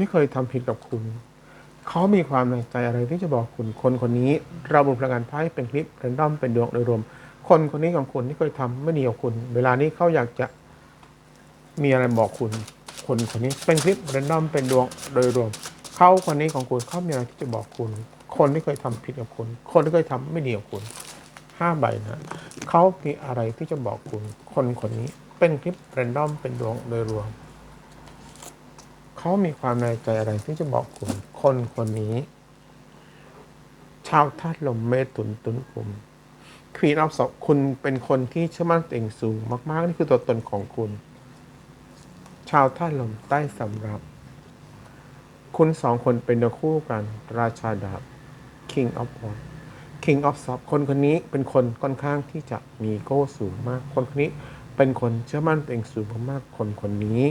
ที่เคยทำผิดกับคุณ เขามีความในใจอะไรที่จะบอกคุณคนคนนี้ เราบนพลังงานไพ่เป็นคลิปเรนดอมเป็นดวงโดยรวม คนคนนี้ของคุณที่เคยทำไม่ดีกับคุณ เวลานี้เขาอยากจะมีอะไรบอกคุณ คนคนนี้เป็นคลิปเรนดอมเป็นดวงโดยรวม เขาคนนี้ของคุณเขามีอะไรที่จะบอกคุณ คนที่เคยทำผิดกับคุณ คนที่เคยทำไม่ดีกับคุณห้าใบนะเขามีอะไรที่จะบอกคุณ คนคนนี้เป็นคลิปเรนดอมเป็นดวงโดยรวม เขามีความในใจอะไรที่จะบอกคุณ คนคนนี้ ชาวธาตุลมเมตุนตุนกลุ่มควีนออฟสอบคุณเป็นคนที่เชื่อมั่นตัวเองสูงมาก ๆ นี่คือตัวตนของคุณ ชาวธาตุลมใต้สำรับ คุณสองคนเป็นคู่กัน ราชาดาบ King of w a n King of s o p คนคนนี้เป็นคนค่อนข้างที่จะมีโก้สูงมาก คนคนนี้เป็นคนเชื่อมั่นตัวเองสูงมากๆคนคนนี้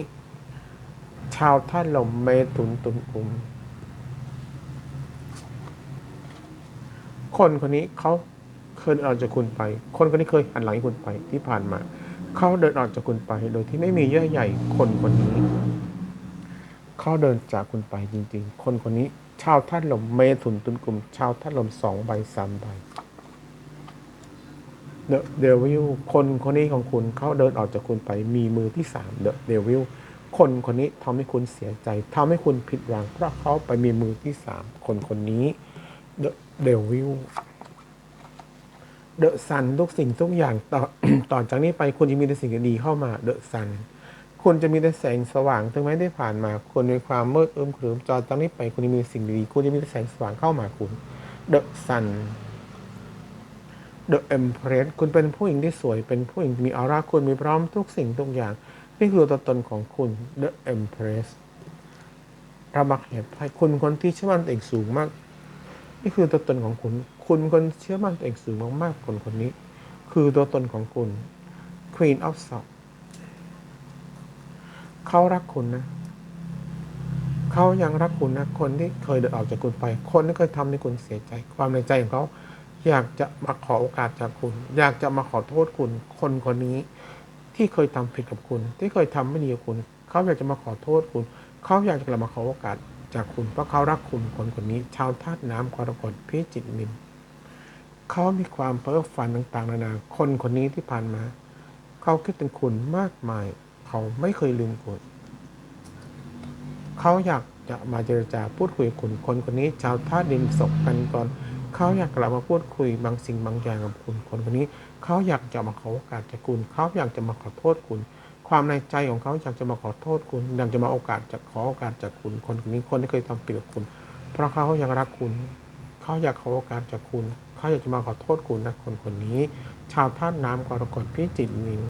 ชาวท่าตุลมเมตุนตุนกุม คนคนนี้เขาเคยเดินออกจากคุณไป คนคนนี้เคยหันหลังให้คุณไปที่ผ่านมา เขาเดินออกจากคุณไป โดยที่ไม่มีเยื่อใยคนคนนี้ เขาเดินจากคุณไปจริง ๆ คนคนนี้ ชาวท่าตุลมเมถุนตุนกลุ่ม ชาวท่าตุลมสองใบสามใบเดอะเดวิลคนคนนี้ของคุณเขาเดินออกจากคุณไปมีมือที่สามเดอะเดวิล คนคนนี้ทำให้คุณเสียใจทำให้คุณผิดหวัง เพราะเขาไปมีมือที่สามคนคนนี้เดวิลเดอะซันทุกสิ่งทุกอย่างต่อต่อจากนี้ไปคุณจะมีแต่สิ่งดีเข้ามาเดอะซันคุณจะมีแต่แสงสว่างถึงแม้ได้ผ่านมา คุณมีความมืดอึมครึมจอจากนี้ไปคุณจะมีสิ่งดีคุณจะมีแต่แสงสว่างเข้ามาคุณ The Sun The Empress คุณเป็นผู้หญิงที่สวยเป็นผู้หญิงมีออร่าคุณมีพร้อมทุกสิ่งทุกอย่าง นี่คือตัวตนของคุณ The Empress ระบักเหตุให้คุณคนที่เชื่อมั่นตัวเองสูงมาก นี่คือตัวตนของคุณ คุณคนเชื่อมั่นตัวเองสูงมากๆคนคนนี้ คือตัวตนของคุณ Queen of Swords เขารักคุณนะ เขายังรักคุณนะ คนที่เคยเดินออกจากคุณไป คนที่เคยทำให้คุณเสียใจ ความในใจของเขาอยากจะมาขอโอกาสจากคุณ อยากจะมาขอโทษคุณ คนคนนี้ ที่เคยทำผิดกับคุณ ที่เคยทำไม่ดีกับคุณ เขาอยากจะมาขอโทษคุณ เขาอยากจะกลับมาขอโอกาสจากคุณเพราะเขารักคุณคนคนนี้ ชาวธาตุน้ำกรกฎพิจิตมินเขามีความเพ้อฝันต่างๆนานาคนคนนี้ที่ผ่านมา เขาคิดถึงคุณมากมาย เขาไม่เคยลืมคุณเขาอยากจะมาเจรจาพูดคุยกับคุณคนคนนี้ ชาวท่าตุดินศกกันก่อน เขาอยากกลับมาพูดคุยบางสิ่งบางอย่างกับคุณคนคนนี้เขาอยากจะมาขอโอกาสจากคุณเขาอยากจะมาขอโทษคุณ ความในใจของเขาอยากจะมาขอโทษคุณอยากจะมาโอกาสจะขอโอกาสจากคุณคนคนนี้คนที่เคยทำผิดกับคุณ เพราะเขายังรักคุณเขาอยากขอโอกาสจากคุณเขาอยากจะมาขอโทษคุณนะคนคนนี้ ชาวท่าตุน้ำกรกฎพิจิตรมิน